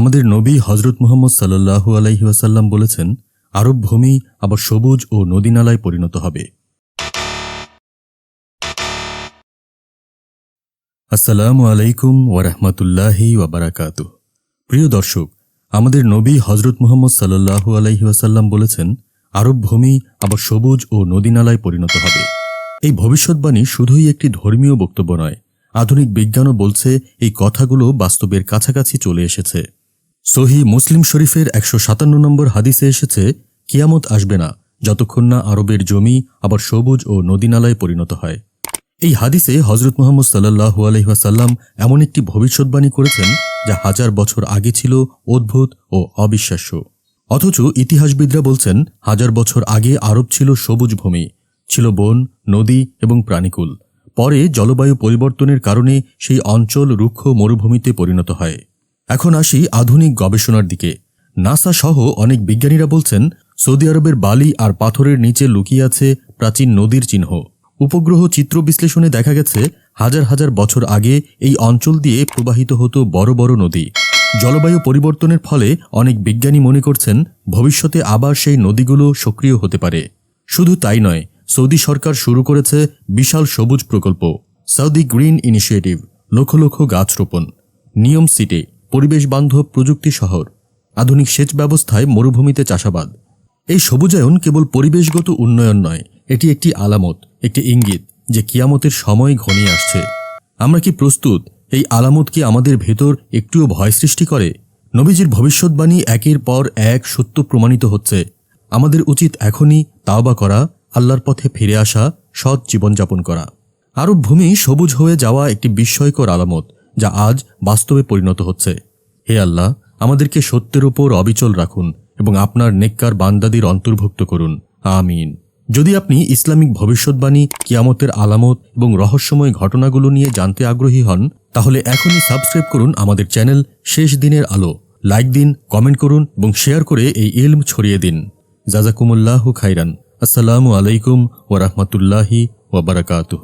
আমাদের নবী হজরত মুহম্মদ আলাইহি ওয়াসাল্লাম বলেছেন, আরব ভূমি আবার সবুজ ও নদীনালায় পরিণত হবে। আসসালামু আলাইকুম ওরহমতুল্লাহি ওয়াবারাকাত প্রিয় দর্শক, আমাদের নবী হজরত মুহম্মদ আলাইহি ওয়াসাল্লাম বলেছেন, আরব ভূমি আবার সবুজ ও নদীনালায় পরিণত হবে। এই ভবিষ্যৎবাণী শুধুই একটি ধর্মীয় বক্তব্য নয়, আধুনিক বিজ্ঞানও বলছে এই কথাগুলো বাস্তবের কাছাকাছি চলে এসেছে। সহি মুসলিম শরীফের একশো সাতান্ন নম্বর হাদিসে এসেছে, কিয়ামত আসবে না, যতক্ষণ না আরবের জমি আবার সবুজ ও নদীনালায় পরিণত হয়। এই হাদিসে হজরত মোহাম্মদ সাল্লাহু আলহিহাসাল্লাম এমন একটি ভবিষ্যৎবাণী করেছেন, যা হাজার বছর আগে ছিল অদ্ভুত ও অবিশ্বাস্য। অথচ ইতিহাসবিদরা বলছেন, হাজার বছর আগে আরব ছিল সবুজ ভূমি, ছিল বন, নদী এবং প্রাণীকুল। পরে জলবায়ু পরিবর্তনের কারণে সেই অঞ্চল রুক্ষ মরুভূমিতে পরিণত হয়। এখন আসি আধুনিক গবেষণার দিকে। নাসা সহ অনেক বিজ্ঞানীরা বলছেন, সৌদি আরবের বালি আর পাথরের নিচে লুকিয়ে আছে প্রাচীন নদীর চিহ্ন। উপগ্রহ চিত্র বিশ্লেষণে দেখা গেছে, হাজার হাজার বছর আগে এই অঞ্চল দিয়ে প্রবাহিত হতো বড় বড় নদী। জলবায়ু পরিবর্তনের ফলে অনেক বিজ্ঞানী মনে করছেন, ভবিষ্যতে আবার সেই নদীগুলো সক্রিয় হতে পারে। শুধু তাই নয়, সৌদি সরকার শুরু করেছে বিশাল সবুজ প্রকল্প, Saudi green initiative, lakh lakh গাছ রোপণ। নিয়ম সিটি পরিবেশ বান্ধব প্রযুক্তি শহর, আধুনিক সেচ ব্যবস্থায় মরুভূমিতে চাষাবাদ। এই সবুজায়ন কেবল পরিবেশগত উন্নয়ন নয়, এটি একটি আলামত, একটি ইঙ্গিত যে কিয়ামতের সময় ঘনিয়ে আসছে। আমরা কি প্রস্তুত? এই আলামত কি আমাদের ভেতর একটুও ভয় সৃষ্টি করে? নবীজির ভবিষ্যৎবাণী একের পর এক সত্য প্রমাণিত হচ্ছে। আমাদের উচিত এখনই তাওবা করা, আল্লাহর পথে ফিরে আসা, সৎ জীবনযাপন করা। আরব ভূমি সবুজ হয়ে যাওয়া একটি বিস্ময়কর আলামত। যা আজ বাস্তবে পরিণত হচ্ছে। হে আল্লাহ, আমাদেরকে সত্যের ওপর অবিচল রাখুন এবং আপনার নেককার বান্দাদের অন্তর্ভুক্ত করুন। আমিন। যদি আপনি ইসলামিক ভবিষ্যৎবাণী, কিয়ামতের আলামত এবং রহস্যময় ঘটনাগুলো নিয়ে জানতে আগ্রহী হন, তাহলে এখনই সাবস্ক্রাইব করুন আমাদের চ্যানেল শেষ দিনের আলো। লাইক দিন, কমেন্ট করুন এবং শেয়ার করে এই ইলম ছড়িয়ে দিন। জাজাকুমুল্লাহ খাইরান। আসসালামু আলাইকুম ওরহমতুল্লাহি ওবরাকাতুহ